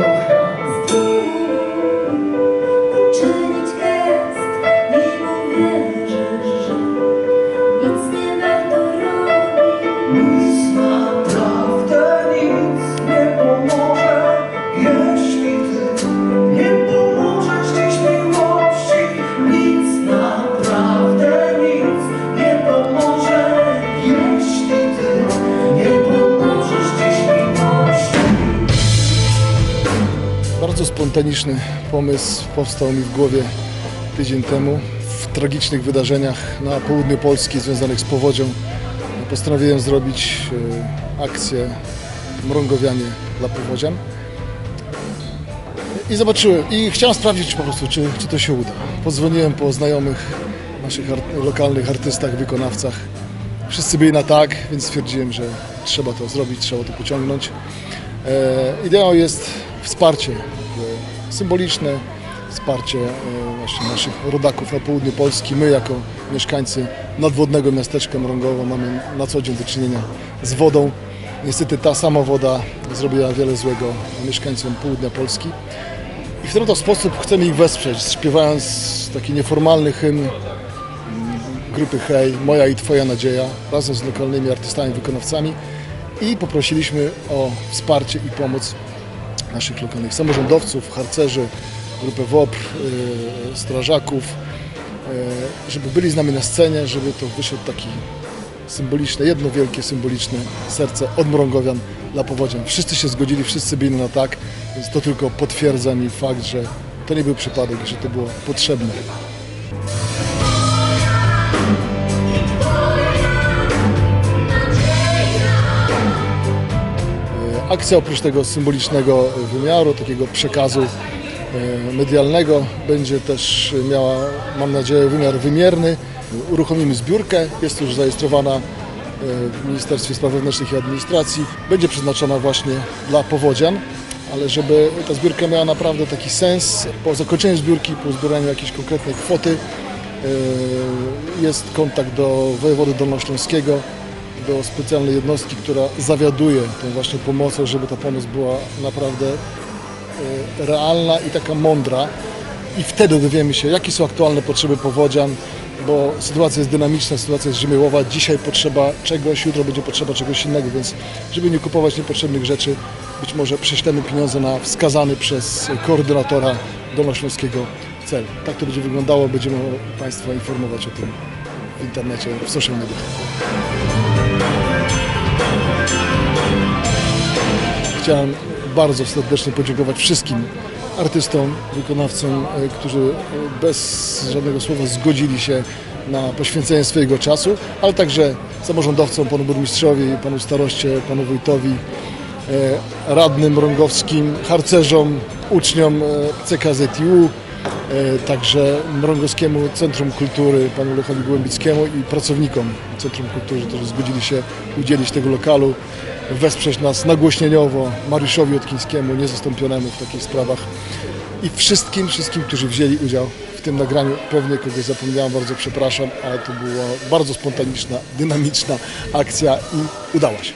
Senhor. Bardzo spontaniczny pomysł powstał mi w głowie tydzień temu. W tragicznych wydarzeniach na południu Polski związanych z powodzią postanowiłem zrobić e, akcję Mrągowianie dla powodzian. I zobaczyłem, i chciałem sprawdzić po prostu, czy, czy to się uda. Podzwoniłem po znajomych naszych lokalnych artystach, wykonawcach. Wszyscy byli na tak, więc stwierdziłem, że trzeba to zrobić, trzeba to pociągnąć. E, ideą jest wsparcie symboliczne, wsparcie e, właśnie naszych rodaków na południu Polski. My jako mieszkańcy nadwodnego miasteczka Mrągowo mamy na co dzień do czynienia z wodą. Niestety ta sama woda zrobiła wiele złego mieszkańcom południa Polski. I w ten oto sposób chcemy ich wesprzeć, śpiewając taki nieformalny hymn grupy Hej, Moja i Twoja Nadzieja, razem z lokalnymi artystami, wykonawcami i poprosiliśmy o wsparcie i pomoc naszych lokalnych samorządowców, harcerzy, grupę WOPR, y, strażaków, y, żeby byli z nami na scenie, żeby to wyszedł taki symboliczne, jedno wielkie symboliczne serce od Mrągowian dla powodzian. Wszyscy się zgodzili, wszyscy byli na tak, więc to tylko potwierdza mi fakt, że to nie był przypadek, że to było potrzebne. Akcja oprócz tego symbolicznego wymiaru, takiego przekazu e, medialnego będzie też miała, mam nadzieję, wymiar wymierny. Uruchomimy zbiórkę, jest już zarejestrowana e, w Ministerstwie Spraw Wewnętrznych i Administracji. Będzie przeznaczona właśnie dla powodzian, ale żeby ta zbiórka miała naprawdę taki sens, po zakończeniu zbiórki, po zbieraniu jakiejś konkretnej kwoty, e, jest kontakt do wojewody dolnośląskiego, do specjalnej jednostki, która zawiaduje tą właśnie pomocą, żeby ta pomoc była naprawdę e, realna i taka mądra. I wtedy dowiemy się, jakie są aktualne potrzeby powodzian, bo sytuacja jest dynamiczna, sytuacja jest żywiołowa. Dzisiaj potrzeba czegoś, jutro będzie potrzeba czegoś innego, więc żeby nie kupować niepotrzebnych rzeczy, być może prześlemy pieniądze na wskazany przez koordynatora dolnośląskiego cel. Tak to będzie wyglądało, będziemy Państwa informować o tym w internecie, w social mediach. Chciałem bardzo serdecznie podziękować wszystkim artystom, wykonawcom, e, którzy e, bez żadnego słowa zgodzili się na poświęcenie swojego czasu, ale także samorządowcom, panu burmistrzowi, panu staroście, panu wójtowi, e, radnym rągowskim, harcerzom, uczniom CKZiU, e, także Mrągowskiemu Centrum Kultury, panu Lechowi Głębickiemu i pracownikom Centrum Kultury, którzy zgodzili się udzielić tego lokalu, wesprzeć nas nagłośnieniowo, Mariuszowi Otkińskiemu, niezastąpionemu w takich sprawach i wszystkim, wszystkim, którzy wzięli udział w tym nagraniu. Pewnie kogoś zapomniałem, bardzo przepraszam, ale to była bardzo spontaniczna, dynamiczna akcja i udała się.